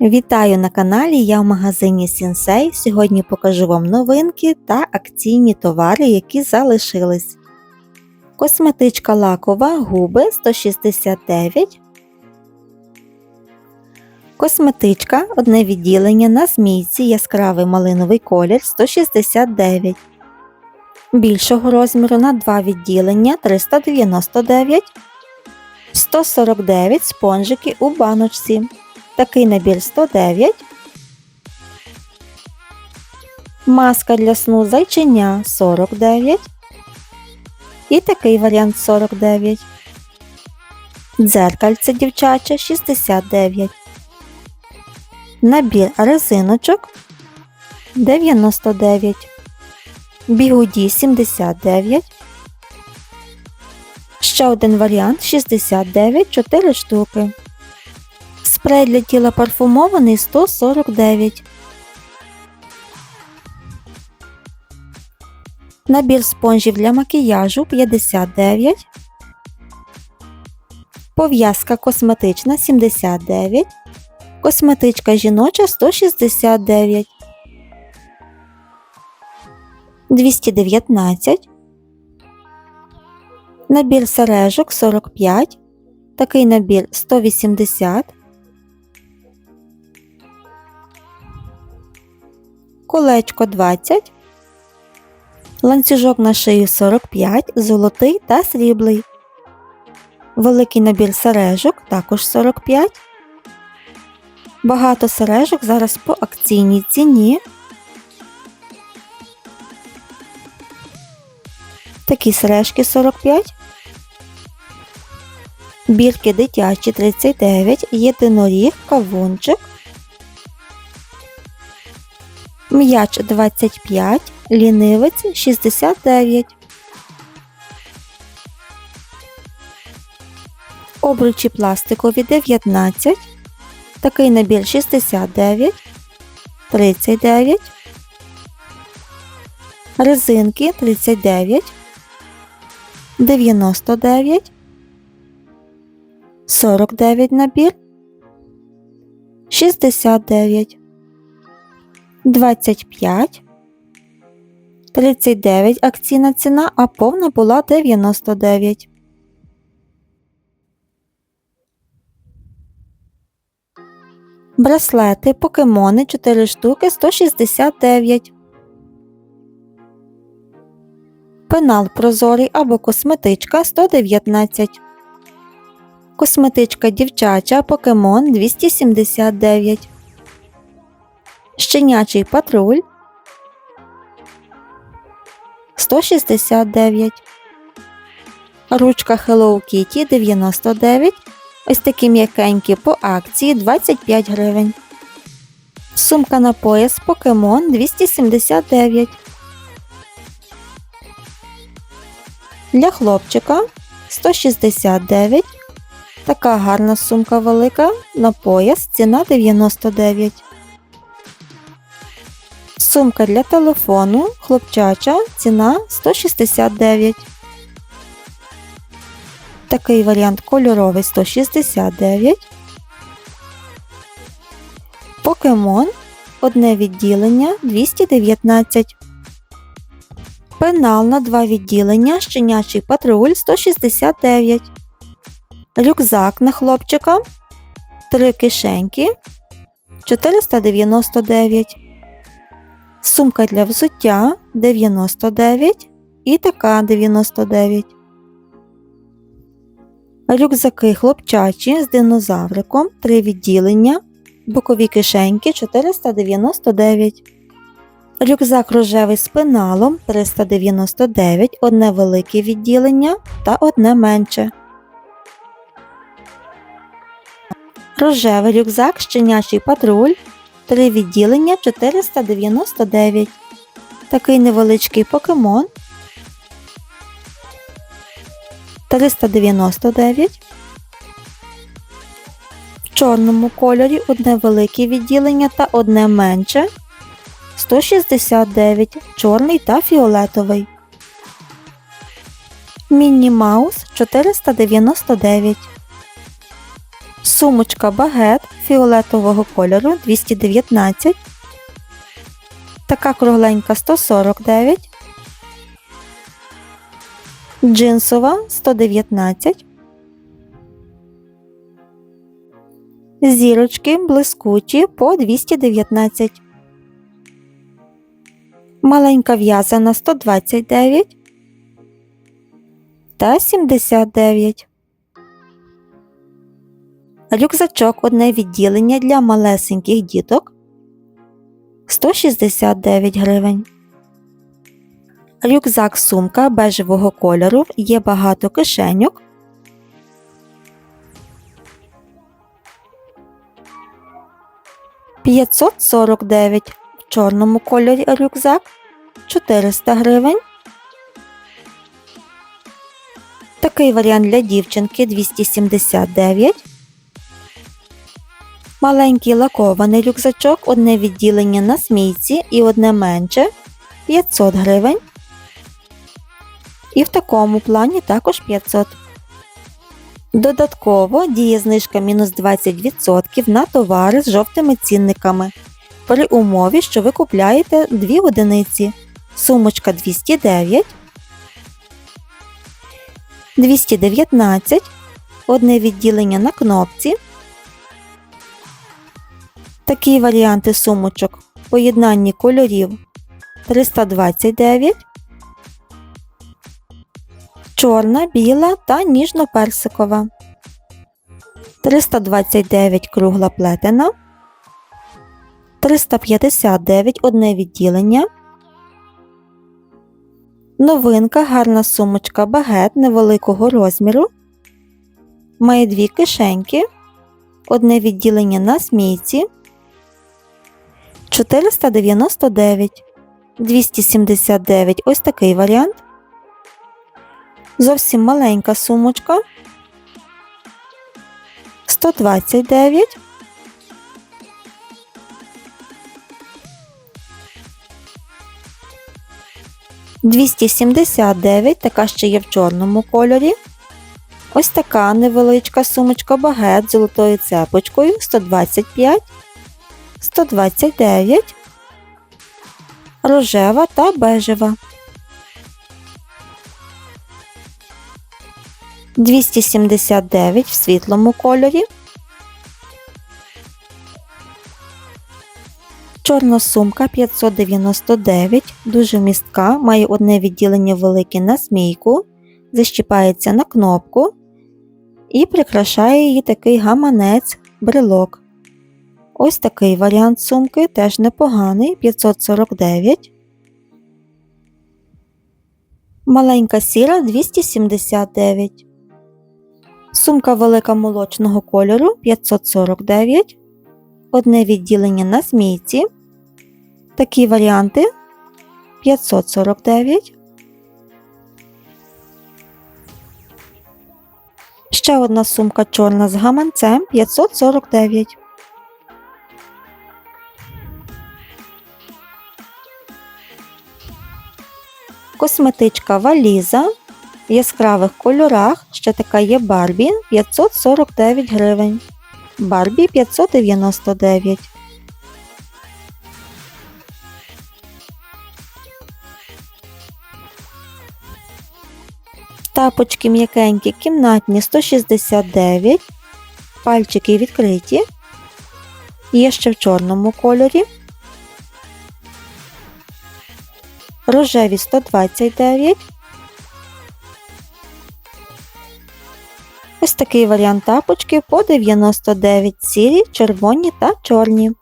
Вітаю на каналі, я в магазині Сінсей. Сьогодні покажу вам новинки та акційні товари, які залишились. Косметичка лакова губи 169. Косметичка одне відділення на змійці яскравий малиновий колір 169. Більшого розміру на два відділення 399. 149 спонжики у баночці. Такий набір 109. Маска для сну зайчиня 49. І такий варіант 49. Дзеркальце дівчаче 69. Набір резиночок 99. Бігуді 79. Ще один варіант 69 4 штуки. Спрей для тіла парфумований 149. Набір спонжів для макіяжу 59. Пов'язка косметична 79. Косметичка жіноча 169. 219. Набір сережок 45. Такий набір 180. Колечко 20. Ланцюжок на шию 45, золотий та сріблий. Великий набір сережок також 45. Багато сережок зараз по акційній ціні. Такі сережки 45. Бірки дитячі 39, єдиноріг, кавунчик. М'яч 25, лінивець 69. Обручі пластикові 19. Такий набір 69, 39. Резинки 39, 99, 49 набір, 69. 25, 39 акційна ціна, а повна була 99. Браслети покемони 4 штуки 169. Пенал прозорий або косметичка 119. Косметичка дівчача покемон 279. Щенячий патруль 169. Ручка Hello Kitty 99. Ось такі м'якенькі по акції 25 гривень. Сумка на пояс Покемон 279. Для хлопчика 169. Така гарна сумка велика на пояс ціна 99. Сумка для телефону хлопчача ціна 169. Такий варіант кольоровий 169. Покемон одне відділення 219. Пенал на два відділення щенячий патруль 169. Рюкзак на хлопчика. Три кишеньки 499. Сумка для взуття 99 і така 99. Рюкзаки хлопчачі з динозавриком 3 відділення. Бокові кишеньки 499. Рюкзак рожевий з пеналом 399, одне велике відділення та одне менше. Рожевий рюкзак щенячий патруль Три відділення 499. Такий невеличкий покемон 399. В чорному кольорі одне велике відділення та одне менше 169. Чорний та фіолетовий. Мінні Маус 499. Сумочка багет фіолетового кольору 219. Така кругленька 149. Джинсова 119. Зірочки блискучі по 219. Маленька в'язана 129 та 79. Рюкзачок одне відділення для малесеньких діток 169 гривень. Рюкзак сумка бежевого кольору є багато кишеньок. П'ятсот сорок дев'ять в чорному кольорі рюкзак 400 гривень. Такий варіант для дівчинки 279. Маленький лакований рюкзачок, одне відділення на смійці і одне менше 500 гривень. І в такому плані також 500. Додатково діє знижка мінус 20% на товари з жовтими цінниками. При умові, що ви купляєте 2 одиниці. Сумочка 209, 219, одне відділення на кнопці. Такі варіанти сумочок в поєднанні кольорів 329, чорна, біла та ніжно-персикова, 329 кругла плетена, 359 одне відділення. Новинка гарна сумочка багет невеликого розміру. Має дві кишеньки, одне відділення на смійці. 499, 279 ось такий варіант. Зовсім маленька сумочка. 129. Двісті сімдесят дев'ять, така ще є в чорному кольорі. Ось така невеличка сумочка багет з золотою цепочкою 125. 129, рожева та бежева. 279 в світлому кольорі. Чорна сумка 599, дуже містка, має одне відділення велике на смійку, защіпається на кнопку і прикрашає її такий гаманець брелок. Ось такий варіант сумки теж непоганий 549. Маленька сіра 279. Сумка велика молочного кольору 549. Одне відділення на змійці. Такі варіанти 549. Ще одна сумка чорна з гаманцем 549. Косметичка валіза в яскравих кольорах. Ще така є Барбі 549 гривень. Барбі 599. Тапочки м'якенькі, кімнатні 169. Пальчики відкриті. Є ще в чорному кольорі. Рожеві 129. Ось такий варіант тапочки по 99 сірі, червоні та чорні.